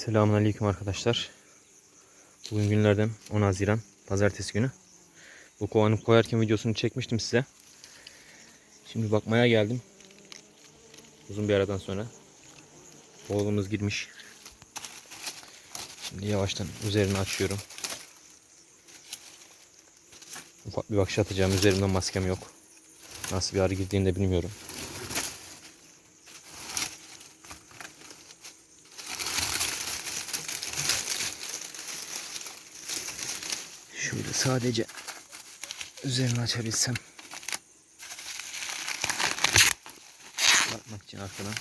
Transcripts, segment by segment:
Selamünaleyküm arkadaşlar. Bugün günlerden 10 Haziran Pazartesi günü. Bu kovanı koyarken videosunu çekmiştim size. Şimdi bakmaya geldim. Uzun bir aradan sonra. Oğlumuz girmiş. Şimdi yavaştan üzerini açıyorum. Ufak bir bakış atacağım. Üzerimde maskem yok. Nasıl bir arı girdiğini de bilmiyorum. Şöyle sadece üzerini açabilsem. Bakmak için arkadan.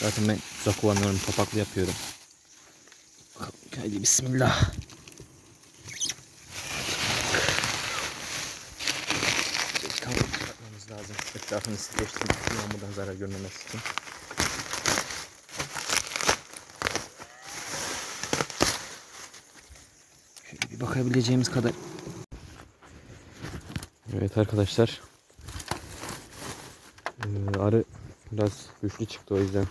Zaten ben tuzak kovanlarını topaklı yapıyorum. Bakalım, Haydi bismillah. Tamam lazım. Etrafını streçlemek yağmurdan zarar görmemesi için. Bir bakabileceğimiz kadar. Evet arkadaşlar. Ee, arı biraz güçlü çıktı o yüzden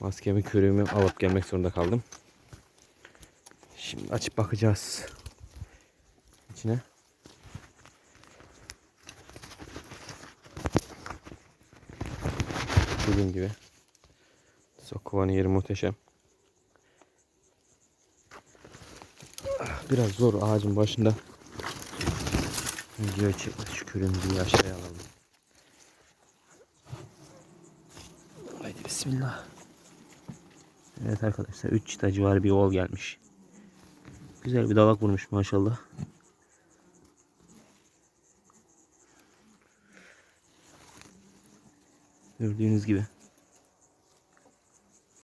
maskemi körüğümü alıp gelmek zorunda kaldım. Şimdi açıp bakacağız içine. Dediğim gibi Sokovanın yeri muhteşem. Biraz zor ağacın başında. Video çekmek şu körümüzü bir aşağıya alalım. Haydi bismillah. Evet arkadaşlar 3 çıta civarı bir oğul gelmiş. Güzel bir dalak vurmuş maşallah. Gördüğünüz gibi.